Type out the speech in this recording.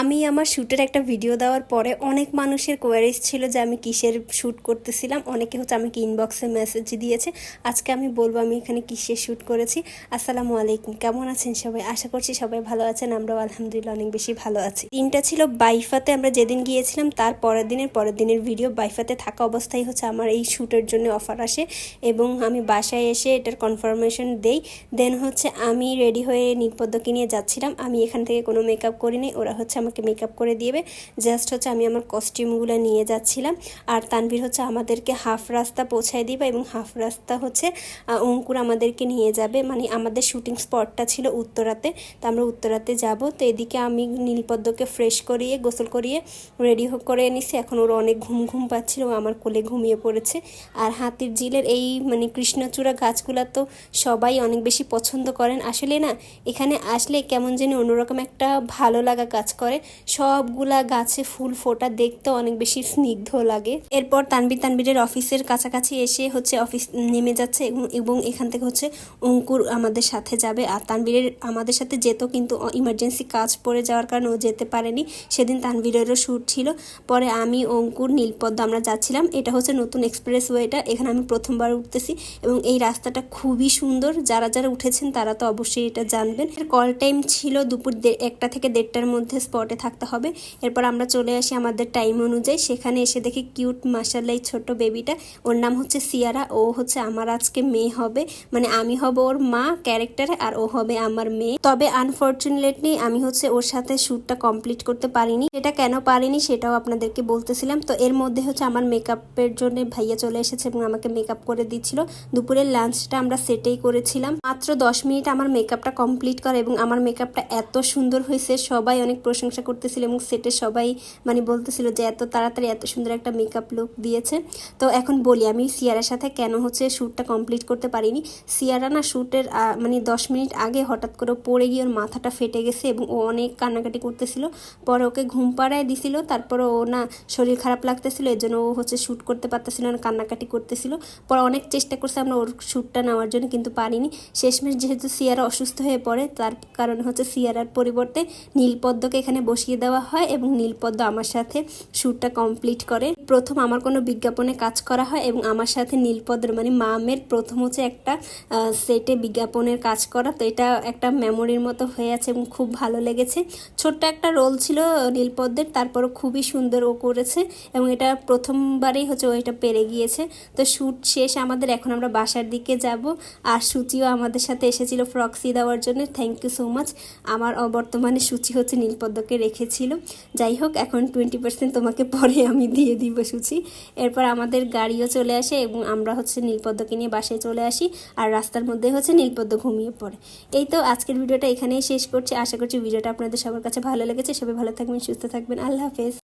আমি আমার শ্যুটের একটা ভিডিও দেওয়ার পরে অনেক মানুষের কোয়ারিজ ছিল যে আমি কিসের শ্যুট করতেছিলাম। অনেকে হচ্ছে আমাকে ইনবক্সে মেসেজ দিয়েছে, আজকে আমি বলব আমি এখানে কিসের শ্যুট করেছি? আসসালামু আলাইকুম, কেমন আছেন সবাই? আশা করছি সবাই ভালো আছেন, আমরাও আলহামদুলিল্লাহ অনেক বেশি ভালো আছি। দিনটা ছিল বাইফাতে, আমরা যেদিন গিয়েছিলাম তার পরের দিনের পরের দিনের ভিডিও বাইফাতে থাকা অবস্থায় হচ্ছে আমার এই শ্যুটের জন্য অফার আসে এবং আমি বাসায় এসে এটার কনফার্মেশন দেই। দেন হচ্ছে আমি রেডি হয়ে নীলপদ্মকে নিয়ে যাচ্ছিলাম, আমি এখান থেকে কোনো মেকআপ করিনি, ওরা হচ্ছে আমাকে মেকআপ করে দিবে জাস্ট হচ্ছে আমি আমার কস্টিউমগুলো নিয়ে যাচ্ছিলাম। আর তানভীর হচ্ছে আমাদেরকে হাফ রাস্তা পৌঁছায় দিবে এবং হাফ রাস্তা হচ্ছে অঙ্কুর আমাদেরকে নিয়ে যাবে। মানে আমাদের শুটিং স্পটটা ছিল উত্তরাতে। তো আমরা উত্তরাতে যাব। তো এদিকে আমি নীলপদ্মকে ফ্রেশ করিয়ে, গোসল করিয়ে রেডি করে এনেছি এখন ওর অনেক ঘুম ঘুম পাচ্ছিল, ও আমার কোলে ঘুমিয়ে পড়েছে। আর হাতির ঝিলের এই মানে কৃষ্ণচূড়া গাছগুলো তো সবাই অনেক বেশি পছন্দ করেন। আসলে না, এখানে আসলে কেমন যেন অন্যরকম একটা ভালো লাগা কাজ করে। সবগুলা গাছে ফুল ফোটা দেখতে অনেক বেশি স্নিগ্ধ লাগে। এরপর তানবির তানবিরের অফিসের কাছাকাছি এসে হচ্ছে অফিস নেমে যাচ্ছে এবং- এখান থেকে হচ্ছে অঙ্কুর আমাদের সাথে যাবে। আর তানবীরের আমাদের সাথে যেত কিন্তু ইমার্জেন্সি কাজ পড়ে যাওয়ার কারণে ও যেতে পারেনি। সেদিন তানবীরেরও শ্যুট ছিল। পরে আমি, অঙ্কুর, নীলপদ্ম আমরা যাচ্ছিলাম। এটা হচ্ছে নতুন এক্সপ্রেস ওয়েটা এখানে আমি প্রথমবার উঠতেছি এবং এই রাস্তাটা খুবই সুন্দর। যারা যারা উঠেছেন তারা তো অবশ্যই এটা জানবেন। কল টাইম ছিল দুপুর একটা থেকে দেড়টার মধ্যে স্পটে থাকতে হবে। এরপর আমরা চলে আসি আমাদের টাইম অনুযায়ী। সেখানে এসে দেখি কিউট মাসাল্লাই ছোট বেবিটা ওর নাম হচ্ছে সিয়ারা। ও হচ্ছে আমার আজকে মেয়ে হবে। মানে আমি হব ওর মা ক্যারেক্টারে আর ও হবে আমার মেয়ে। তবে আনফর্চুনেটলি আমি হচ্ছে ওর সাথে শ্যুটটা কমপ্লিট করতে পারিনি। সেটা কেন পারিনি সেটাও আপনাদেরকে বলতেছিলাম। তো এর মধ্যে হচ্ছে আমার মেকআপের জন্য ভাইয়া চলে এসেছে এবং আমাকে মেকআপ করে দিচ্ছিল। দুপুরের লাঞ্চটা আমরা সেটেই করেছিলাম। মাত্র দশ মিনিট আমার মেকআপটা কমপ্লিট করা এবং আমার মেকআপটা এত সুন্দর হয়েছে। সবাই অনেক প্রশংসা করতেছিল এবং সেটে সবাই মানে বলতেছিল যে এত তাড়াতাড়ি এত সুন্দর একটা মেকআপ লুক দিয়েছে। তো এখন বলি, আমি সিয়ারার সাথে কেন হচ্ছে শ্যুটটা কমপ্লিট করতে পারিনি? সিয়ারা না শ্যুটের মানে দশ মিনিট আগে হঠাৎ করে পড়ে গিয়ে ওর মাথাটা ফেটে গেছে এবং ও অনেক কান্নাকাটি করতেছিল। পরে ওকে ঘুম পাড়ায় দিছিল, তারপরে ও না শরীর খারাপ লাগতেছিল, এর জন্য ও হচ্ছে শ্যুট করতে পারতেছিল না, কান্নাকাটি করতেছিল। পরে অনেক চেষ্টা করছে আমরা ওর শ্যুটটা নেওয়ার জন্য, কিন্তু পারিনি। শেষমেশ যেহেতু সিয়ারা অসুস্থ হয়ে পড়ে, তার কারণে হচ্ছে সিয়ারার পরিবর্তে নীলপদ্মকে এখানে বসিয়ে দেওয়া হয় এবং নীলপদ্ম আমার সাথে শ্যুটটা কমপ্লিট করে। প্রথম আমার কোনো বিজ্ঞাপনে কাজ করা হয় এবং আমার সাথে নীলপদ্র মানে মামের প্রথম হচ্ছে একটা সেটে বিজ্ঞাপনের কাজ করা। তো এটা একটা মেমোরির মতো হয়ে আছে এবং খুব ভালো লেগেছে। ছোট্ট একটা রোল ছিল নীলপদ্মের, তারপরও খুবই সুন্দর ও করেছে এবং এটা প্রথমবারেই হচ্ছে ও এটা পেরে গিয়েছে। তো শ্যুট শেষ আমাদের, এখন আমরা বাসার দিকে যাব। আর সূচিও আমাদের সাথে এসেছিল ফ্রক্সি দেওয়ার জন্য। থ্যাংক ইউ সো মাচ আমার বর্তমানে সূচি হচ্ছে নীলপদ্মকে রেখেছিল। যাই হোক, এখন টোয়েন্টি পার্সেন্ট তোমাকে পরে আমি দিয়ে দিব, সুচি। এরপর আমাদের গাড়িও চলে আসে এবং আমরা হচ্ছে নীলপদ্মকে নিয়ে বাসায় চলে আসি আর রাস্তার মধ্যে হচ্ছে নীলপদ্ম ঘুমিয়ে পড়ে। এই তো আজকের ভিডিওটা এখানেই শেষ করছি। আশা করছি ভিডিওটা আপনাদের সবার কাছে ভালো লেগেছে। সবাই ভালো থাকবেন, সুস্থ থাকবেন। আল্লাহ হাফেজ।